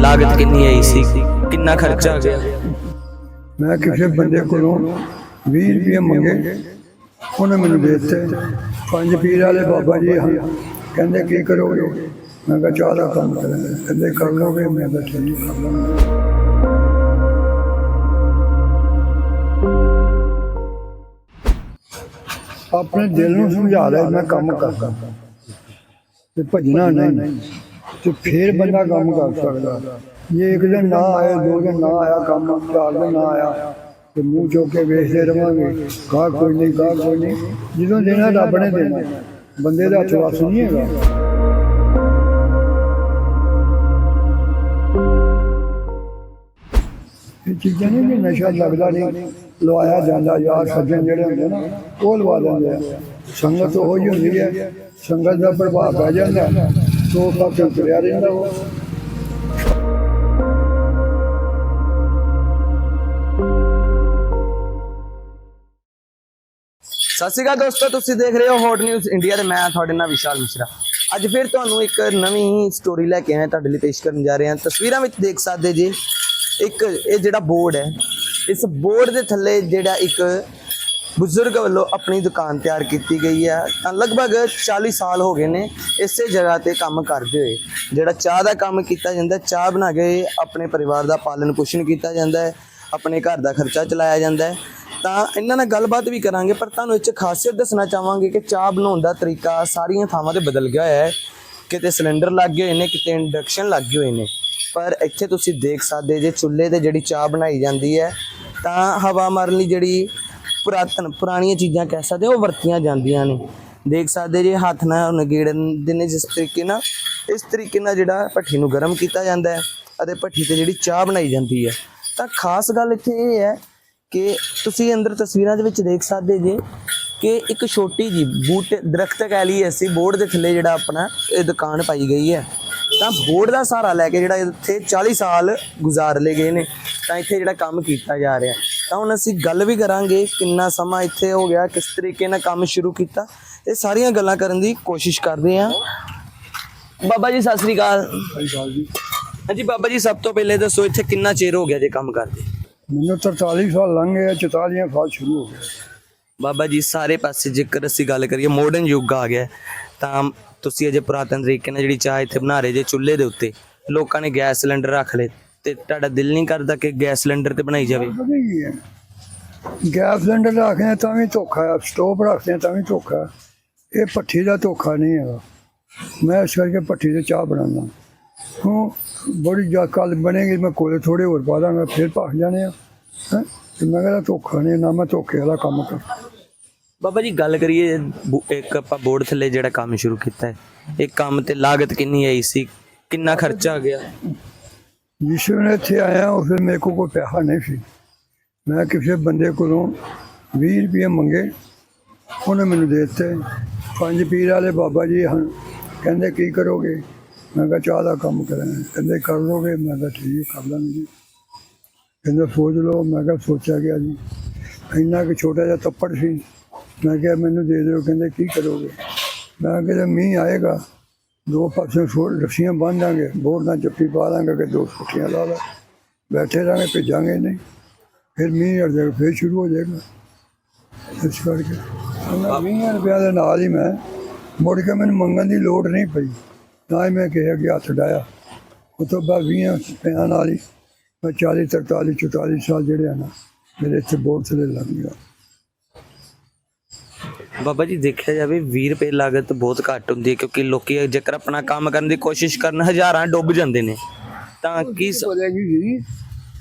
ਲਾਗਤ ਕਿੰਨੀ ਆਈ ਸੀ? ਕਿੰਨਾ ਖਰਚਾ ਗਿਆ? ਮੈਂ ਕਿਸੇ ਬੰਦੇ ਕੋਲੋਂ 20 ਰੁਪਏ ਮੰਗੇ, ਉਹਨੇ ਮੈਨੂੰ ਦੇ ਦਿੱਤੇ। ਪੰਜ ਪੀਰ ਵਾਲੇ ਬਾਬਾ ਜੀ ਕਹਿੰਦੇ, ਕੀ ਕਰੋਗੇ? ਮੈਂ ਕਿਹਾ, ਚਾਹ ਦਾ ਕੰਮ ਕਰਾਂਗੇ। ਕਹਿੰਦੇ, ਕਰ ਲੋਗੇ ਮੈਂ ਕਿਹਾ, ਠੀਕ ਕਰ ਲਾਂਗਾ ਆਪਣੇ ਦਿਲ ਨੂੰ ਸਮਝਾ ਲੈ, ਮੈਂ ਕੰਮ ਕਰਦਾ। ਤੇ ਭਜਣਾ ਨਹੀਂ। ਤੇ ਫੇਰ ਬੰਦਾ ਕੰਮ ਕਰ ਸਕਦਾ ਜੇ ਇੱਕ ਦਿਨ ਨਾ ਆਏ ਦੋ ਦਿਨ ਨਾ ਆਇਆ ਕੰਮ ਚਾਰ ਦਿਨ ਨਾ ਆਇਆ ਤੇ ਮੂੰਹ ਚੁੱਕ ਕੇ ਵੇਖਦੇ ਰਵਾਂਗੇ ਕਾ ਕੋਈ ਨਹੀਂ ਕਾ ਕੋਈ ਨਹੀਂ ਜਦੋਂ ਦੇਣਾ ਰੱਬ ਨੇ ਦੇਣਾ ਬੰਦੇ ਦਾ ਹੱਥ ਵੱਸ ਨਹੀਂ ਹੈਗਾ ਇਹ ਚੀਜ਼ਾਂ ਨਹੀਂ ਵੀ ਨਸ਼ਾ ਲੱਗਦਾ ਨਹੀਂ ਲਵਾਇਆ ਜਾਂਦਾ ਯਾਰ ਸੱਜਣ ਜਿਹੜੇ ਹੁੰਦੇ ਨਾ ਉਹ ਲਵਾ ਦਿੰਦੇ ਆ ਸੰਗਤ ਉਹ ਹੀ ਹੁੰਦੀ ਹੈ ਸੰਗਤ ਦਾ ਪ੍ਰਭਾਵ ਪੈ ਜਾਂਦਾ ਸੋ ਪਾਸੇ ਤੁਰਿਆ ਰਹਿੰਦਾ ਉਹ। ਸਤਿ ਸ਼੍ਰੀ ਅਕਾਲ ਦੋਸਤੋ, ਤੁਸੀਂ ਦੇਖ ਰਹੇ ਹੋ ਹੌਟ ਨਿਊਜ਼ ਇੰਡੀਆ ਤੇ ਮੈਂ ਤੁਹਾਡੇ ਨਾਲ ਵਿਸ਼ਾਲ ਮਿਸ਼ਰਾ। ਅੱਜ ਫਿਰ ਤੁਹਾਨੂੰ ਇੱਕ ਨਵੀਂ ਸਟੋਰੀ ਲੈ ਕੇ ਆਇਆ ਤੁਹਾਡੇ ਲਈ ਪੇਸ਼ ਕਰਨ ਜਾ ਰਹੇ ਹਾਂ। ਤਸਵੀਰਾਂ ਵਿੱਚ ਦੇਖ ਸਕਦੇ ਜੀ, ਇੱਕ ਇਹ ਜਿਹੜਾ ਬੋਰਡ ਹੈ, ਇਸ ਬੋਰਡ ਦੇ ਥੱਲੇ ਜਿਹੜਾ ਇੱਕ ਬਜ਼ੁਰਗ ਵੱਲੋਂ ਆਪਣੀ ਦੁਕਾਨ ਤਿਆਰ ਕੀਤੀ ਗਈ ਹੈ। ਤਾਂ ਲਗਭਗ 40 ਸਾਲ ਹੋ ਗਏ ਨੇ ਇਸੇ ਜਗ੍ਹਾ ਤੇ ਕੰਮ ਕਰਦੇ ਹੋਏ। ਜਿਹੜਾ ਚਾਹ ਦਾ ਕੰਮ ਕੀਤਾ ਜਾਂਦਾ, ਚਾਹ ਬਣਾ ਕੇ ਆਪਣੇ ਪਰਿਵਾਰ ਦਾ ਪਾਲਣ ਪੋਸ਼ਣ ਕੀਤਾ ਜਾਂਦਾ ਹੈ, ਆਪਣੇ ਘਰ ਦਾ ਖਰਚਾ ਚਲਾਇਆ ਜਾਂਦਾ ਹੈ। ਤਾਂ ਇਹਨਾਂ ਨਾਲ ਗੱਲਬਾਤ ਵੀ ਕਰਾਂਗੇ, ਪਰ ਤੁਹਾਨੂੰ ਇਹ 'ਚ ਖਾਸੀਅਤ ਦੱਸਣਾ ਚਾਹਾਂਗੇ ਕਿ ਚਾਹ ਬਣਾਉਣ ਦਾ ਤਰੀਕਾ ਸਾਰੀਆਂ ਥਾਵਾਂ ਤੇ ਬਦਲ ਗਿਆ ਹੈ। ਕਿਤੇ ਸਿਲੰਡਰ ਲੱਗੇ ਹੋਏ ਨੇ, ਕਿਤੇ ਇੰਡਕਸ਼ਨ ਲੱਗੇ ਹੋਏ ਨੇ। ਪਰ ਇੱਥੇ ਤੁਸੀਂ ਦੇਖ ਸਕਦੇ ਜੇ ਚੁੱਲ੍ਹੇ ਤੇ ਜਿਹੜੀ ਚਾਹ ਬਣਾਈ ਜਾਂਦੀ ਹੈ, ਤਾਂ ਹਵਾ ਮਾਰਨ ਲਈ ਜਿਹੜੀ ਪੁਰਾਤਨ, ਪੁਰਾਣੀਆਂ ਚੀਜ਼ਾਂ ਕਹਿ ਸਕਦੇ ਉਹ ਵਰਤੀਆਂ ਜਾਂਦੀਆਂ ਨੇ। ਦੇਖ ਸਕਦੇ ਜੇ ਹੱਥ ਨਾਲ ਨਗੇੜਨ ਦੇ ਨੇ ਜਿਸ ਤਰੀਕੇ ਨਾਲ, ਇਸ ਤਰੀਕੇ ਨਾਲ ਜਿਹੜਾ ਭੱਠੀ ਨੂੰ ਗਰਮ ਕੀਤਾ ਜਾਂਦਾ ਹੈ ਅਤੇ ਭੱਠੀ ਤੇ ਜਿਹੜੀ ਚਾਹ ਬਣਾਈ ਜਾਂਦੀ ਹੈ। ਤਾਂ ਖਾਸ ਗੱਲ ਇੱਥੇ ਇਹ ਹੈ ਕਿ ਤੁਸੀਂ ਅੰਦਰ ਤਸਵੀਰਾਂ ਦੇ ਵਿੱਚ ਦੇਖ ਸਕਦੇ ਜੇ ਕਿ ਇੱਕ ਛੋਟੀ ਜੀ ਬੂਟ, ਦਰਖਤ ਕਹਿ ਲਈਏ ਅਸੀਂ, ਬੋਰਡ ਦੇ ਥੱਲੇ ਜਿਹੜਾ ਆਪਣਾ ਇਹ ਦੁਕਾਨ ਪਾਈ ਗਈ ਹੈ। ਤਾਂ ਬੋਰਡ ਦਾ ਸਹਾਰਾ ਲੈ ਕੇ ਜਿਹੜਾ ਇੱਥੇ 40 ਸਾਲ ਗੁਜ਼ਾਰ ਲਏ ਗਏ ਨੇ, ਤਾਂ ਇੱਥੇ ਜਿਹੜਾ ਕੰਮ ਕੀਤਾ ਜਾ ਰਿਹਾ। ਤਾਂ ਹੁਣ ਅਸੀਂ ਗੱਲ ਵੀ ਕਰਾਂਗੇ ਕਿੰਨਾ ਸਮਾਂ ਇੱਥੇ ਹੋ ਗਿਆ ਕਿਸ ਤਰੀਕੇ ਨਾਲ ਕੰਮ ਸ਼ੁਰੂ ਕੀਤਾ ਇਹ ਸਾਰੀਆਂ ਗੱਲਾਂ ਕਰਨ ਦੀ ਕੋਸ਼ਿਸ਼ ਕਰਦੇ ਹਾਂ। ਬਾਬਾ ਜੀ ਸਤਿ ਸ੍ਰੀ ਅਕਾਲ। ਹਾਂਜੀ ਬਾਬਾ ਜੀ ਸਭ ਤੋਂ ਪਹਿਲੇ ਦੱਸੋ ਇੱਥੇ ਕਿੰਨਾ ਚਿਰ ਹੋ ਗਿਆ ਜੇ ਕੰਮ ਕਰਦੇ? ਮੈਨੂੰ 43 ਸਾਲ ਲੰਘ ਗਏ 44 ਸਾਲ ਸ਼ੁਰੂ ਹੋ ਗਏ। ਬਾਬਾ ਜੀ ਸਾਰੇ ਪਾਸੇ ਜੇਕਰ ਅਸੀਂ ਗੱਲ ਕਰੀਏ ਮਾਡਰਨ ਯੁੱਗ ਆ ਗਿਆ ਤਾਂ ਤੁਸੀਂ ਅਜੇ ਪੁਰਾਤਨ ਤਰੀਕੇ ਨਾਲ ਜਿਹੜੀ ਚਾਹ ਇੱਥੇ ਬਣਾ ਰਹੇ ਜੇ ਚੁੱਲ੍ਹੇ ਦੇ ਉੱਤੇ ਲੋਕਾਂ ਨੇ ਗੈਸ ਸਿਲੰਡਰ ਰੱਖ ਲਏ। ਤੇ ਤੁਹਾਡਾ ਦਿਲ ਨਹੀਂ ਕਰਦਾ ਕਿ ਗੈਸ ਸਿਲੰਡਰ ਤੇ ਬਣਾਈ ਜਾਵੇ? ਪਤਾ ਕੀ ਹੈ। ਗੈਸ ਸਿਲੰਡਰ ਰੱਖਦੇ ਹਾਂ ਤਾਂ ਵੀ ਧੋਖਾ ਹੈ ਸਟੋਵ ਰੱਖਦੇ ਹਾਂ ਤਾਂ ਵੀ ਧੋਖਾ ਹੈ। ਇਹ ਭੱਠੀ ਦਾ ਧੋਖਾ ਨਹੀਂ ਹੈਗਾ। ਮੈਂ ਇਸ ਕਰਕੇ ਭੱਠੀ ਤੇ ਚਾਹ ਬਣਾਉਂਦਾ। ਹੂੰ ਬੜੀ ਜਾ ਕੱਲ ਬਣੇਗੀ ਮੈਂ ਕੋਲੇ ਥੋੜੇ ਹੋਰ ਪਾ ਦਾਂਗਾ ਫਿਰ ਭੱਖ ਜਾਣੇ ਆ। ਹੈਂ? ਤੇ ਮੈਂ ਕਹਿੰਦਾ ਧੋਖਾ ਨਹੀਂ ਨਾ ਮੈਂ ਧੋਖੇ ਵਾਲਾ ਕੰਮ ਕਰ ਬਾਬਾ ਜੀ ਗੱਲ ਕਰੀਏ ਬੋ- ਇੱਕ ਆਪਾਂ ਬੋਰਡ ਥੱਲੇ ਜਿਹੜਾ ਕੰਮ ਸ਼ੁਰੂ ਕੀਤਾ ਹੈ ਇਹ ਕੰਮ ਤੇ ਲਾਗਤ ਕਿੰਨੀ ਆਈ ਸੀ? ਕਿੰਨਾ ਖਰਚਾ ਆ ਗਿਆ? ਜਿਸ ਵੇਲੇ ਇੱਥੇ ਆਇਆ ਉਸ ਵੇਲੇ ਮੇਰੇ ਕੋਲ ਕੋਈ ਪੈਸਾ ਨਹੀਂ ਸੀ। ਮੈਂ ਕਿਸੇ ਬੰਦੇ ਕੋਲੋਂ 20 ਰੁਪਏ ਮੰਗੇ ਉਹਨੇ ਮੈਨੂੰ ਦੇ ਦਿੱਤੇ। ਪੰਜ ਪੀਰ ਵਾਲੇ ਬਾਬਾ ਜੀ ਹਨ ਕਹਿੰਦੇ ਕੀ ਕਰੋਗੇ? ਮੈਂ ਕਿਹਾ ਚਾਹ ਦਾ ਕੰਮ ਕਰਾਂਗੇ। ਕਹਿੰਦੇ ਕਰ ਲੋਗੇ ਮੈਂ ਕਿਹਾ ਠੀਕ ਹੈ, ਕਰ ਲਾਂਗੇ ਜੀ। ਕਹਿੰਦੇ ਸੋਚ ਲਓ। ਮੈਂ ਕਿਹਾ ਸੋਚਿਆ ਗਿਆ ਜੀ। ਇੰਨਾ ਕਿ ਛੋਟਾ ਜਿਹਾ ਤੱਪੜ ਸੀ। ਮੈਂ ਕਿਹਾ ਮੈਨੂੰ ਦੇ ਦਿਓ। ਕਹਿੰਦੇ ਕੀ ਕਰੋਗੇ? ਮੈਂ ਕਿਹਾ ਮੀਂਹ ਆਏਗਾ ਦੋ ਪਾਸੇ ਛੋੜ ਰੱਸੀਆਂ ਬੰਨ੍ਹ ਦਾਂਗੇ ਬੋਰ ਨਾਲ ਚੱਪੀ ਪਾ ਦਾਂਗੇ ਕਿ ਦੋ ਛੁੱਟੀਆਂ ਲਾ ਲਾ। ਬੈਠੇ ਰਾਂਗੇ ਭੇਜਾਂਗੇ ਨਹੀਂ। ਫਿਰ ਮੀਂਹ ਹਟ ਜਾਏਗਾ ਫਿਰ ਸ਼ੁਰੂ ਹੋ ਜਾਏਗਾ। ਇਸ ਕਰਕੇ ਉਹਨਾਂ ਵੀਹਾਂ ਰੁਪਇਆ ਦੇ ਨਾਲ ਹੀ ਮੈਂ ਮੁੜ ਕੇ ਮੈਨੂੰ ਮੰਗਣ ਦੀ ਲੋੜ ਨਹੀਂ ਪਈ। ਨਾ ਹੀ ਮੈਂ ਕਿਹਾ ਕਿ ਹੱਥ ਡਾਇਆ। ਉਹ ਤੋਂ ਬਾਅਦ ਵੀਹਾਂ ਰੁਪਇਆ ਨਾਲ ਹੀ ਮੈਂ 40 43 44 ਸਾਲ ਜਿਹੜੇ ਆ ਨਾ, ਮੇਰੇ ਇੱਥੇ ਬੋਰਡ ਥੱਲੇ ਲੱਗ ਗਿਆ। ਬਾਬਾ ਜੀ ਦੇਖਿਆ ਜਾਵੇ 20 ਰੁਪਏ ਲਾਗਤ ਬਹੁਤ ਘੱਟ ਹੁੰਦੀ ਹੈ ਕਿਉਂਕਿ ਲੋਕੀ ਜੇਕਰ ਆਪਣਾ ਕੰਮ ਕਰਨ ਦੀ ਕੋਸ਼ਿਸ਼ ਕਰਨ ਹਜ਼ਾਰਾਂ ਡੁੱਬ ਜਾਂਦੇ ਨੇ ਤਾਂ ਕੀ ਸ- बोलेगी जी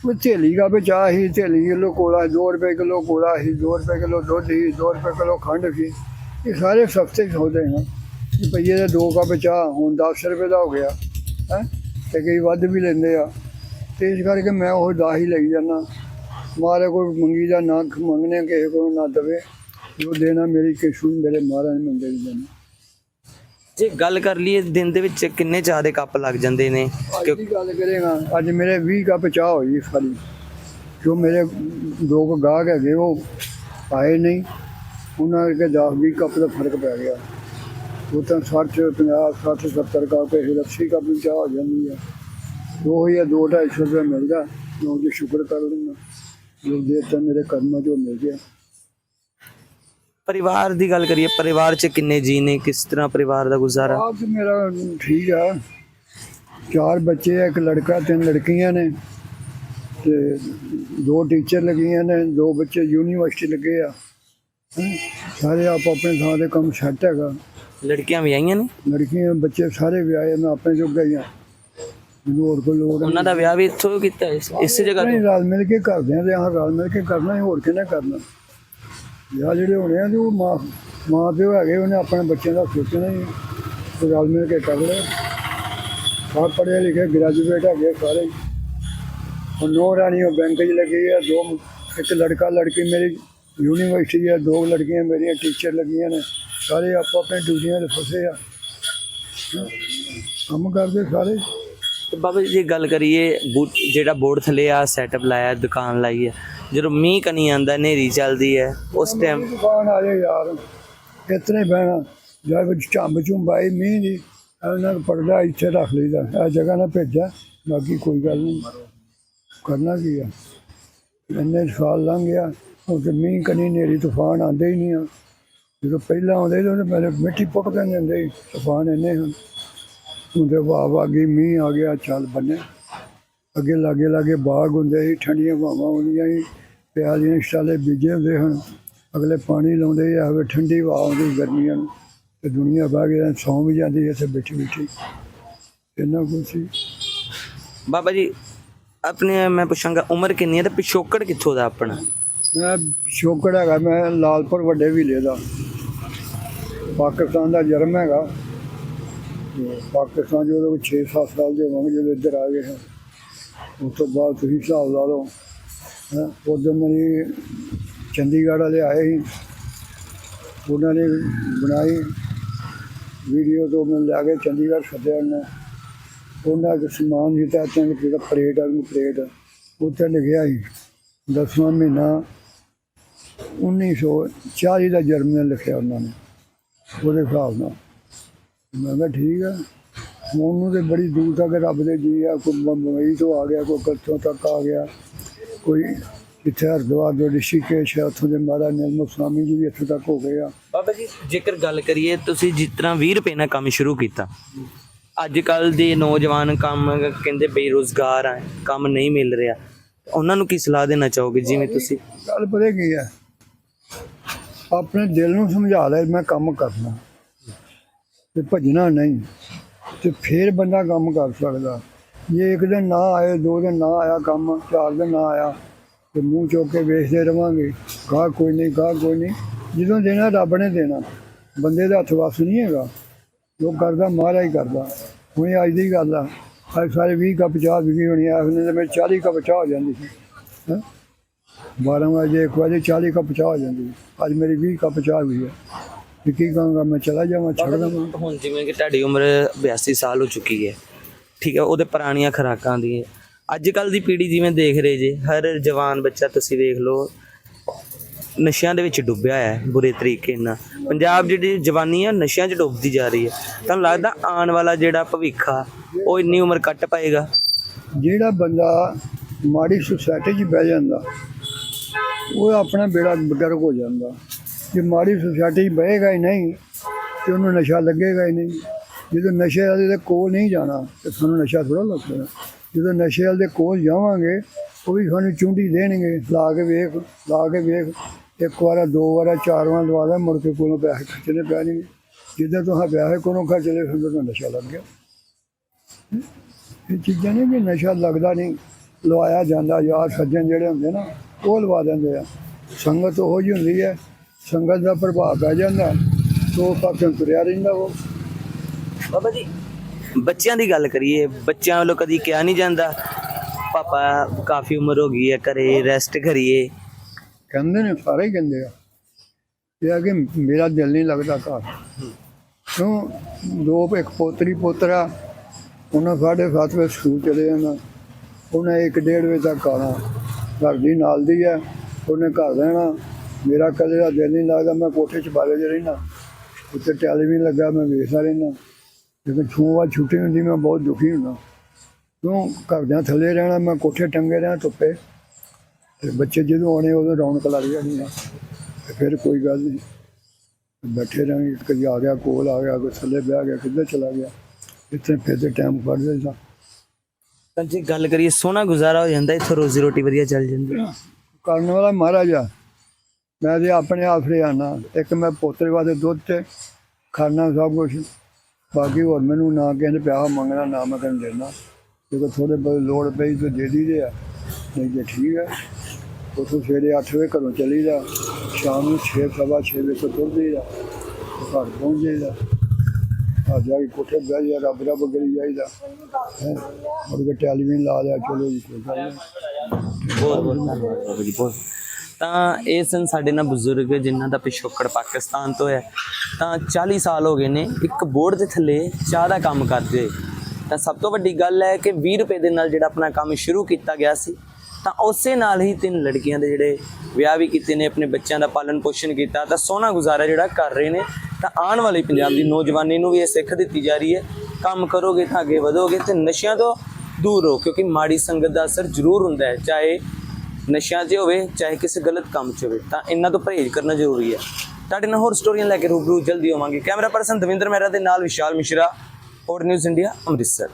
वो थैली का भी चाह ही थैली किलो कोला दो रुपए किलो कोला ही दो रुपए किलो दूध ही दो रुपए किलो खंड ही ये सारे सस्ते सौदे हैं ਰੁਪਈਏ ਦੇ ਦੋ ਕੱਪ ਚਾਹ ਹੁਣ 10 ਰੁਪਏ ਦਾ ਹੋ ਗਿਆ ਹੈ ਤੇ ਕਈ ਵੱਧ ਵੀ ਲੈਂਦੇ ਆ ਤੇ ਇਸ ਕਰਕੇ ਮੈਂ ਉਹ ਦਾ ਹੀ ਲਈ ਜਾਂਦਾ ਮਾਰੇ ਕੋਈ ਮੰਗੀ ਦਾ ਨਾ ਮੰਗਨੇ ਕਿਸੇ ਕੋਲ ਨਾ ਦਵੇ ਜੋ ਦੇਣਾ ਮੇਰੀ ਕਿਸ਼ੂ ਮੇਰੇ ਮਹਾਰਾਜ ਨੇ ਮੰਗੇ ਦੇਣਾ। ਜੇ ਗੱਲ ਕਰ ਲਈਏ ਦਿਨ ਦੇ ਵਿੱਚ ਕਿੰਨੇ ਚਾਹ ਦੇ ਕੱਪ ਲੱਗ ਜਾਂਦੇ ਨੇ? ਅੱਜ ਦੀ ਗੱਲ ਕਰੇਗਾ ਅੱਜ ਮੇਰੇ 20 ਕੱਪ ਚਾਹ ਹੋਈ ਖਾਲੀ ਜੋ ਮੇਰੇ ਦੋ ਕੁ ਗਾਹਕ ਹੈਗੇ ਉਹ ਆਏ ਨਹੀਂ। ਉਹਨਾਂ ਕੇ 10 20 ਕੱਪ ਦਾ ਫ਼ਰਕ ਪੈ ਗਿਆ। ਉਹ ਤਾਂ 60 50 60 70 ਕੱਪ ਇਹ 80 ਕੱਪ ਦੀ ਚਾਹ ਹੋ ਜਾਂਦੀ ਹੈ ਦੋ ਜਾਂ ਦੋ ਢਾਈ ਸੌ ਰੁਪਇਆ ਮਿਲਦਾ। ਮੈਂ ਉਹਦੇ ਸ਼ੁਕਰ ਕਰ ਲੈਂਦਾ। ਜੋ ਦੇ ਤਾਂ ਮੇਰੇ ਕਰਮਾਂ 'ਚੋਂ ਮਿਲ ਗਿਆ। ਪਰਿਵਾਰ ਦੀ ਗੱਲ ਕਰੀਏ ਪਰਿਵਾਰ 'ਚ ਕਿੰਨੇ ਜੀ ਨੇ ਕਿਸ ਤਰ੍ਹਾਂ ਪਰਿਵਾਰ ਦਾ ਗੁਜ਼ਾਰਾ ਆਪ ਤੇ ਮੇਰਾ ਠੀਕ ਆ ਚਾਰ ਬੱਚੇ ਆ ਇੱਕ ਲੜਕਾ ਤਿੰਨ ਲੜਕੀਆਂ ਨੇ ਤੇ ਦੋ ਟੀਚਰ ਲੱਗੀਆਂ ਨੇ ਦੋ ਬੱਚੇ ਯੂਨੀਵਰਸਿਟੀ ਲੱਗੇ ਆ ਹੈਂ। ਸਾਰੇ ਆਪ ਆਪਣੇ ਥਾਂ ਤੇ ਕੰਮ ਸੈੱਟ ਹੈਗਾ ਲੜਕੀਆਂ ਵੀ ਆਈਆਂ ਨੇ ਲੜਕੀਆਂ ਬੱਚੇ ਸਾਰੇ ਵਿਆਹੇ ਮੈਂ ਆਪਣੇ ਜੋਗਾ ਹੀ ਆ ਮੈਨੂੰ ਹੋਰ ਕੋਈ ਲੋੜ ਉਹਨਾਂ ਦਾ ਵਿਆਹ ਵੀ ਇੱਥੋਂ ਕੀਤਾ ਇਸ- ਇਸੇ ਜਗ੍ਹਾ ਨਹੀਂ ਤੋਂ ਰਲ ਮਿਲ ਕੇ ਕਰਦੇ ਆ ਤੇ ਹਾਂ ਰਲ ਮਿਲ ਕੇ ਕਰਨਾ ਹੀ ਹੋਰ ਕਿਹਨੇ ਕਰਨਾ ਵਿਆਹ ਜਿਹੜੇ ਹੋਣੇ ਆ ਤੇ ਉਹ ਮਾਂ ਮਾਂ ਪਿਓ ਹੈਗੇ, ਉਹਨੇ ਆਪਣੇ ਬੱਚਿਆਂ ਦਾ ਸੋਚਣਾ ਹੀ ਤੇ ਰਲ ਮਿਲ ਕੇ ਕਰ ਲੈ ਸਭ ਪੜ੍ਹੇ ਲਿਖੇ ਗ੍ਰੈਜੂਏਟ ਹੈਗੇ ਸਾਰੇ। ਉਹ ਨੋ ਰਾਣੀ ਉਹ ਬੈਂਕ 'ਚ ਲੱਗੀ ਆ, ਦੋ, ਇੱਕ ਲੜਕਾ, ਲੜਕੀ ਮੇਰੀ ਯੂਨੀਵਰਸਿਟੀ ਹੈ ਦੋ ਲੜਕੀਆਂ ਮੇਰੀਆਂ ਟੀਚਰ ਲੱਗੀਆਂ ਨੇ। ਸਾਰੇ ਆਪੋ ਆਪਣੇ ਡਿਊਟੀਆਂ 'ਤੇ ਫਸੇ ਆ। ਕੰਮ ਕਰਦੇ ਸਾਰੇ। ਤੇ ਬਾਬਾ ਜੀ, ਜੇ ਗੱਲ ਕਰੀਏ ਜਿਹੜਾ ਬੋਰਡ ਥੱਲੇ ਆ ਸੈਟਅਪ ਲਾਇਆ, ਦੁਕਾਨ ਲਾਈ ਹੈ ਜਦੋਂ ਮੀਂਹ ਕਨੀ ਆਂਦਾ, ਹਨੇਰੀ ਚੱਲਦੀ ਹੈ ਉਸ ਟਾਈਮ ਦੁਕਾਨ ਆ ਜਾਏ ਯਾਰ ਇਤਨੇ ਬਹਿਣਾ? ਜਦ ਵਿੱਚ ਝੰਬ ਝੁੰਬ ਆਈ ਮੀਂਹ ਦੀ ਇਹਨਾਂ ਨੂੰ ਪਰਦਾ ਇੱਥੇ ਰੱਖ ਲਈਦਾ। ਇਹ ਜਗ੍ਹਾ ਨਾ ਭੇਜਾ ਬਾਕੀ ਕੋਈ ਗੱਲ ਨਹੀਂ। ਕਰਨਾ ਕੀ ਆ? ਇੰਨੇ ਸਾਲ ਲੰਘ ਗਿਆ, ਹੁਣ ਮੀਂਹ ਕਨੀ ਨੇਰੀ ਤੂਫਾਨ ਆਉਂਦੇ ਹੀ ਨਹੀਂ ਆ। ਜਦੋਂ ਪਹਿਲਾਂ ਆਉਂਦੇ ਸੀ, ਉਹਨੇ ਮਿੱਟੀ ਪੁੱਟ ਕੇ ਜਾਂਦੇ ਸੀ, ਤੂਫਾਨ ਇੰਨੇ ਹੁਣ ਤੇ ਵਾਹ ਵਾਹ ਗਈ ਮੀਂਹ ਆ ਗਿਆ ਚੱਲ ਬੰਨੇ। ਅੱਗੇ ਲਾਗੇ ਲਾਗੇ ਬਾਗ ਹੁੰਦੇ ਸੀ ਠੰਡੀਆਂ ਹਵਾਵਾਂ ਆਉਂਦੀਆਂ ਸੀ ਪਿਆਜ਼ ਦੀਆਂ ਬੀਜੇ ਹੁੰਦੇ ਹਨ ਅਗਲੇ ਪਾਣੀ ਲਾਉਂਦੇ ਆ ਹੋਵੇ ਠੰਡੀ ਹਵਾ ਆਉਂਦੀ ਗਰਮੀਆਂ ਨੂੰ। ਤੇ ਦੁਨੀਆ ਬਹਿ ਕੇ ਸੌਂ ਵੀ ਜਾਂਦੀ ਇੱਥੇ ਬੈਠੀ ਬੈਠੀ। ਇੰਨਾ ਕੁਛ ਸੀ। ਬਾਬਾ ਜੀ ਆਪਣੇ ਮੈਂ ਪੁੱਛਾਂਗਾ ਉਮਰ ਕਿੰਨੀ ਹੈ ਤੇ ਪਿਛੋਕੜ ਕਿੱਥੋਂ ਦਾ ਆਪਣਾ? ਮੈਂ ਸ਼ੋਕੜ ਹੈਗਾ ਮੈਂ ਲਾਲਪੁਰ ਵੱਡੇ ਵਿਲੇ ਦਾ। ਪਾਕਿਸਤਾਨ ਦਾ ਜਨਮ ਹੈਗਾ। ਤੇ ਪਾਕਿਸਤਾਨ ਜਦੋਂ 6-7 ਸਾਲ ਦੇ ਹੋਵਾਂਗੇ ਜਦੋਂ ਇੱਧਰ ਆ ਗਏ ਹਾਂ ਉਸ ਤੋਂ ਬਾਅਦ ਤੁਸੀਂ ਹਿਸਾਬ ਲਾ ਲਓ, ਹੈਂ ਉਦੋਂ ਮੇਰੀ ਚੰਡੀਗੜ੍ਹ ਵਾਲੇ ਆਏ ਸੀ। ਉਹਨਾਂ ਨੇ ਬਣਾਈ ਵੀਡੀਓ ਤੋਂ ਮੈਂ ਲਿਆ ਕੇ ਚੰਡੀਗੜ੍ਹ ਸੱਦਿਆ ਉਹਨੇ। ਉਹਨਾਂ ਦਾ ਸਮਾਨ ਦਿੱਤਾ ਤੇ ਜਿਹੜਾ ਪਰੇਡ ਆ ਉਹ ਪਰੇਡ ਉੱਤੇ ਲਿਖਿਆ ਸੀ, ਦਸਵਾਂ ਮਹੀਨਾ 1940 ਦਾ ਜਰਮਨ ਲਿਖਿਆ ਉਹਨਾਂ ਨੇ, ਉਹਦੇ ਹਿਸਾਬ ਨਾਲ। ਮੈਂ ਕਿਹਾ ਠੀਕ ਆ। ਉਹਨੂੰ ਤੇ ਬੜੀ ਦੂਰ ਤੱਕ ਰੱਬ ਦੇ ਜੀ ਆ ਕੋਈ ਮੁੰਬਈ ਤੋਂ ਆ ਗਿਆ ਕੋਈ ਕੱਥੋਂ ਤੱਕ ਆ ਗਿਆ ਕੋਈ ਇੱਥੇ ਹਰਿਦੁਆਰ ਦੇ ਰਿਸ਼ੀਕੇਸ਼ ਆ, ਉੱਥੋਂ ਦੇ ਮਹਾਰਾਜ ਨਿਰਮਲ ਸਵਾਮੀ ਜੀ ਵੀ ਇੱਥੋਂ ਤੱਕ ਹੋ ਗਏ ਆ। ਬਾਬਾ ਜੀ ਜੇਕਰ ਗੱਲ ਕਰੀਏ ਤੁਸੀਂ ਜਿਸ ਤਰ੍ਹਾਂ 20 ਰੁਪਏ ਨਾਲ ਕੰਮ ਸ਼ੁਰੂ ਕੀਤਾ ਅੱਜ ਕੱਲ ਦੇ ਨੌਜਵਾਨ ਕੰਮ ਕਹਿੰਦੇ ਬੇਰੁਜ਼ਗਾਰ ਆ ਕੰਮ ਨਹੀਂ ਮਿਲ ਰਿਹਾ ਉਹਨਾਂ ਨੂੰ ਕੀ ਸਲਾਹ ਦੇਣਾ ਚਾਹੋਗੇ ਜਿਵੇਂ ਤੁਸੀਂ? ਗੱਲ ਪਤਾ ਕੀ ਹੈ ਆਪਣੇ ਦਿਲ ਨੂੰ ਸਮਝਾ ਲੈ ਮੈਂ ਕੰਮ ਕਰਨਾ। ਤੇ ਭਜਣਾ ਨਹੀਂ। ਤੇ ਫਿਰ ਬੰਦਾ ਕੰਮ ਕਰ ਸਕਦਾ। ਜੇ ਇੱਕ ਦਿਨ ਨਾ ਆਏ, ਦੋ ਦਿਨ ਨਾ ਆਇਆ ਕੰਮ, ਚਾਰ ਦਿਨ ਨਾ ਆਇਆ, ਤੇ ਮੂੰਹ ਚੁੱਕ ਕੇ ਵੇਖਦੇ ਰਵਾਂਗੇ ਗਾਹ ਕੋਈ ਨਹੀਂ ਗਾਹ ਕੋਈ ਨਹੀਂ। ਜਦੋਂ ਦੇਣਾ, ਰੱਬ ਨੇ ਦੇਣਾ। ਬੰਦੇ ਦਾ ਹੱਥ ਵੱਸ ਨਹੀਂ ਹੈਗਾ। ਜੋ ਕਰਦਾ, ਮਹਾਰਾਜ ਹੀ ਕਰਦਾ। ਹੁਣ ਇਹ ਅੱਜ ਦੀ ਗੱਲ ਆ। ਅੱਜ ਸਾਰੇ 20 ਕੱਪ ਚਾਹ ਵਿਕੀ ਹੋਣੀ ਆ ਉਹਨੇ ਤੇ ਮੇਰੇ 40 ਕੱਪ ਚਾਹ ਹੋ ਜਾਂਦੀ ਸੀ। ਹੈਂ? 12 ਵਜੇ 1 ਵਜੇ 40 ਕੱਪ ਚਾਹ ਹੋ ਜਾਂਦੀ ਸੀ। ਅੱਜ ਮੇਰੀ 20 ਕੱਪ ਚਾਹ ਵੀ ਹੈ ਕੀ ਕਹਾਂਗਾ ਮੈਂ ਚਲਾ ਜਾਵਾਂ ਛੱਡ ਦੇਵਾਂ? ਹੁਣ ਜਿਵੇਂ ਕਿ ਤੁਹਾਡੀ ਉਮਰ 82 ਸਾਲ ਹੋ ਚੁੱਕੀ ਹੈ ਠੀਕ ਹੈ ਉਹਦੇ ਪੁਰਾਣੀਆਂ ਖੁਰਾਕਾਂ ਦੀ। ਅੱਜ ਕੱਲ ਦੀ ਪੀੜ੍ਹੀ ਜਿਵੇਂ ਦੇਖ ਰਹੇ ਜੇ ਹਰ ਜਵਾਨ ਬੱਚਾ ਤੁਸੀਂ ਵੇਖ ਲਓ ਨਸ਼ਿਆਂ ਦੇ ਵਿੱਚ ਡੁੱਬਿਆ ਹੈ ਬੁਰੇ ਤਰੀਕੇ ਨਾਲ। ਪੰਜਾਬ ਜਿਹੜੀ ਜਵਾਨੀ ਆ ਨਸ਼ਿਆਂ 'ਚ ਡੁੱਬਦੀ ਜਾ ਰਹੀ ਹੈ। ਤੁਹਾਨੂੰ ਲੱਗਦਾ ਆਉਣ ਵਾਲਾ ਜਿਹੜਾ ਭਵਿੱਖ ਆ ਉਹ ਇੰਨੀ ਉਮਰ ਕੱਟ ਪਾਏਗਾ? ਜਿਹੜਾ ਬੰਦਾ ਮਾੜੀ ਸੁਸਾਇਟੀ 'ਚ ਬਹਿ ਜਾਂਦਾ ਉਹ ਆਪਣਾ ਬੇੜਾ ਗਰਕ ਹੋ ਜਾਂਦਾ। ਜੇ ਮਾੜੀ ਸੁਸਾਇਟੀ 'ਚ ਬਹੇਗਾ ਹੀ ਨਹੀਂ ਤੇ ਉਹਨੂੰ ਨਸ਼ਾ ਲੱਗੇਗਾ ਹੀ ਨਹੀਂ। ਜਦੋਂ ਨਸ਼ੇ ਵਾਲੇ ਦੇ ਕੋਲ ਨਹੀਂ ਜਾਣਾ ਤੇ ਸਾਨੂੰ ਨਸ਼ਾ ਥੋੜਾ ਲੱਗਦਾ। ਜਦੋਂ ਨਸ਼ੇ ਵਾਲੇ ਦੇ ਕੋਲ ਜਾਵਾਂਗੇ, ਉਹ ਵੀ ਸਾਨੂੰ ਚੁੰਡੀ ਦੇਣਗੇ, ਲਾ ਕੇ ਵੇਖ, ਲਾ ਕੇ ਵੇਖ। ਇੱਕ ਵਾਰ, ਦੋ ਵਾਰ, ਚਾਰ ਵਾਰ ਲਵਾ ਦੇ ਮੁੜ ਕੇ ਕੋਲੋਂ ਪੈਸੇ ਖਰਚਣੇ ਪੈ ਪੈਣਗੇ ਜਿੱਦਾਂ ਤੁਸੀਂ ਪੈਸੇ ਕੋਲੋਂ ਖਰਚਲੇ ਫਿਰ ਤੁਹਾਨੂੰ ਨਸ਼ਾ ਲੱਗ ਗਿਆ। ਇਹ ਚੀਜ਼ਾਂ ਨਹੀਂ ਵੀ ਨਸ਼ਾ ਲੱਗਦਾ ਨਹੀਂ। ਲਵਾਇਆ ਜਾਂਦਾ, ਯਾਰ ਸੱਜਣ ਜਿਹੜੇ ਹੁੰਦੇ ਨਾ, ਉਹ ਲਵਾ ਦਿੰਦੇ ਆ। ਸੰਗਤ ਉਹੋ ਜਿਹੀ ਹੁੰਦੀ ਹੈ ਸੰਗਤ ਦਾ ਪ੍ਰਭਾਵ ਪੈ ਜਾਂਦਾ ਸੋ ਪਾਸੇ ਤੁਰਿਆ ਰਹਿੰਦਾ ਉਹ। ਬਾਬਾ ਜੀ ਬੱਚਿਆਂ ਦੀ ਗੱਲ ਕਰੀਏ ਬੱਚਿਆਂ ਵੱਲੋਂ ਕਦੀ ਕਿਹਾ ਨਹੀਂ ਜਾਂਦਾ ਪਾਪਾ ਕਾਫੀ ਉਮਰ ਹੋ ਗਈ ਹੈ ਘਰੇ ਰੈਸਟ ਕਰੀਏ। ਕਹਿੰਦੇ ਨੇ ਸਾਰੇ ਹੀ ਕਹਿੰਦੇ ਆ। ਇਹ ਆ ਕਿ ਮੇਰਾ ਦਿਲ ਨਹੀਂ ਲੱਗਦਾ ਘਰ। ਕਿਉਂ? ਦੋ ਇੱਕ ਪੋਤਰੀ ਪੋਤਰਾ ਉਹਨਾਂ ਸਾਢੇ ਸੱਤ ਵਜੇ ਸਕੂਲ ਚਲੇ ਜਾਣਾ ਉਹਨੇ ਇੱਕ ਡੇਢ ਵਜੇ ਤੱਕ ਆਉਣਾ ਘਰ ਦੀ ਨਾਲ ਦੀ ਹੈ ਉਹਨੇ ਘਰ ਰਹਿਣਾ। ਮੇਰਾ ਕਦੇ ਦਾ ਦਿਲ ਨਹੀਂ ਲੱਗਦਾ ਮੈਂ ਕੋਠੇ 'ਚ ਬਾਲੇ 'ਚ ਰਹਿਣਾ ਉੱਤੇ ਟੈਲੀਵਿਜ਼ਨ ਲੱਗਾ ਮੈਂ ਵੇਖਦਾ ਰਹਿਣਾ ਲੇਕਿਨ ਸੋਮਵਾਰ ਛੁੱਟੀ ਹੁੰਦੀ ਮੈਂ ਬਹੁਤ ਦੁਖੀ ਹੁੰਦਾ। ਕਿਉਂ? ਘਰਦਿਆਂ ਥੱਲੇ ਰਹਿਣਾ ਮੈਂ ਕੋਠੇ ਟੰਗੇ ਰਹਿਣਾ ਧੁੱਪੇ ਤੇ ਬੱਚੇ ਜਦੋਂ ਆਉਣੇ ਉਦੋਂ ਰੌਣਕ ਲੱਗ ਜਾਣੀ ਆ। ਫਿਰ ਕੋਈ ਗੱਲ ਨਹੀਂ। ਬੈਠੇ ਰਹਾਂਗੇ ਕਦੀ ਆ ਗਿਆ ਕੋਲ ਆ ਗਿਆ ਕੋਈ ਥੱਲੇ ਬਹਿ ਗਿਆ ਕਿੱਧਰ ਚਲਾ ਗਿਆ। ਇੱਥੇ ਫਿਰਦੇ ਟਾਈਮ ਕੱਢਦੇ ਸਾਂ। ਤਾਂ ਜੇ ਗੱਲ ਕਰੀਏ ਸੋਹਣਾ ਗੁਜ਼ਾਰਾ ਹੋ ਜਾਂਦਾ ਇੱਥੋਂ ਰੋਜ਼ੀ ਰੋਟੀ ਵਧੀਆ ਚੱਲ ਜਾਂਦੀ। ਕਰਨ ਵਾਲਾ ਮਹਾਰਾਜ ਮੈਂ ਤੇ ਆਪਣੇ ਆਪ ਆਣਾ ਇੱਕ ਮੈਂ ਪੋਤਰੇ ਵਾਸਤੇ ਦੁੱਧ ਤੇ ਖਾਣਾ ਸਭ ਕੁਝ ਬਾਕੀ ਹੋਰ ਮੈਨੂੰ ਨਾ ਕਿਸੇ ਨੇ ਪਿਆ ਮੰਗਣਾ, ਨਾ ਮੈਂ ਤੈਨੂੰ ਦੇਣਾ। ਜੇ ਕੋਈ ਥੋੜੇ ਬਹੁਤ ਲੋੜ ਪਈ ਤਾਂ ਦੇ ਦੀ ਆ। ਨਹੀਂ ਜੇ ਠੀਕ ਹੈ ਉੱਥੋਂ ਸਵੇਰੇ 8 ਵਜੇ ਘਰੋਂ ਚਲੀ ਦਾ ਸ਼ਾਮ ਨੂੰ 6 ਸਵਾ 6 ਵਜੇ ਤੋਂ ਤੁਰ ਜਾਈਦਾ ਘਰ ਪਹੁੰਚ ਜਾਈਦਾ। ਆ ਜਾ ਕੇ ਕੋਠੇ ਬਹਿ ਜਾ ਰੱਬ ਰੱਬ ਕਰੀ ਜਾਈਦਾ। ਮੁੜ ਕੇ ਟੈਲੀਵਿਜ਼ਨ ਲਾ ਲਿਆ, ਚਲੋ ਜੀ, ਕੋਈ ਗੱਲ ਨਹੀਂ ਬਹੁਤ ਬਹੁਤ ਧੰਨਵਾਦ ਬਾਬਾ ਜੀ ਬਹੁਤ ਤਾਂ ਇਹ ਸਨ ਸਾਡੇ ਨਾਲ ਬਜ਼ੁਰਗ ਜਿਨ੍ਹਾਂ ਦਾ ਪਿਛੋਕੜ ਪਾਕਿਸਤਾਨ ਤੋਂ ਹੈ, ਤਾਂ 40 ਸਾਲ ਹੋ ਗਏ ਨੇ, ਇੱਕ ਬੋਰਡ ਦੇ ਥੱਲੇ ਚਾਹ ਦਾ ਕੰਮ ਕਰਦੇ ਤਾਂ ਸਭ ਤੋਂ ਵੱਡੀ ਗੱਲ ਹੈ ਕਿ 20 ਰੁਪਏ ਦੇ ਨਾਲ ਜਿਹੜਾ ਆਪਣਾ ਕੰਮ ਸ਼ੁਰੂ ਕੀਤਾ ਗਿਆ ਸੀ, ਤਾਂ ਉਸੇ ਨਾਲ ਹੀ ਤਿੰਨ ਲੜਕੀਆਂ ਦੇ ਜਿਹੜੇ ਵਿਆਹ ਵੀ ਕੀਤੇ ਨੇ, ਆਪਣੇ ਬੱਚਿਆਂ ਦਾ ਪਾਲਣ ਪੋਸ਼ਣ ਕੀਤਾ, ਤਾਂ ਸੋਹਣਾ ਗੁਜ਼ਾਰਾ ਜਿਹੜਾ ਕਰ ਰਹੇ ਨੇ, ਤਾਂ ਆਉਣ ਵਾਲੀ ਪੰਜਾਬ ਦੀ ਨੌਜਵਾਨੀ ਨੂੰ ਵੀ ਇਹ ਸਿੱਖ ਦਿੱਤੀ ਜਾ ਰਹੀ ਹੈ। ਕੰਮ ਕਰੋਗੇ ਤਾਂ ਅੱਗੇ ਵਧੋਗੇ ਤੇ ਨਸ਼ਿਆਂ ਤੋਂ ਦੂਰ ਰਹੋ, ਕਿਉਂਕਿ ਮਾੜੀ ਸੰਗਤ ਦਾ ਅਸਰ ਜ਼ਰੂਰ ਹੁੰਦਾ ਹੈ, ਚਾਹੇ ਨਸ਼ਿਆਂ 'ਚ ਹੋਵੇ, ਚਾਹੇ ਕਿਸੇ ਗਲਤ ਕੰਮ 'ਚ ਹੋਵੇ, ਤਾਂ ਇਹਨਾਂ ਤੋਂ ਪਰਹੇਜ਼ ਕਰਨਾ ਜ਼ਰੂਰੀ ਹੈ। ਤੁਹਾਡੇ ਨਾਲ ਹੋਰ ਸਟੋਰੀਆਂ ਲੈ ਕੇ ਰੂਬਰੂ ਜਲਦੀ ਹੋਵਾਂਗੇ। ਕੈਮਰਾ ਪਰਸਨ ਦਵਿੰਦਰ ਮਹਿਰਾ ਦੇ ਨਾਲ ਵਿਸ਼ਾਲ ਮਿਸ਼ਰਾ ਔਰ ਨਿਊਜ਼ ਇੰਡੀਆ ਅੰਮ੍ਰਿਤਸਰ।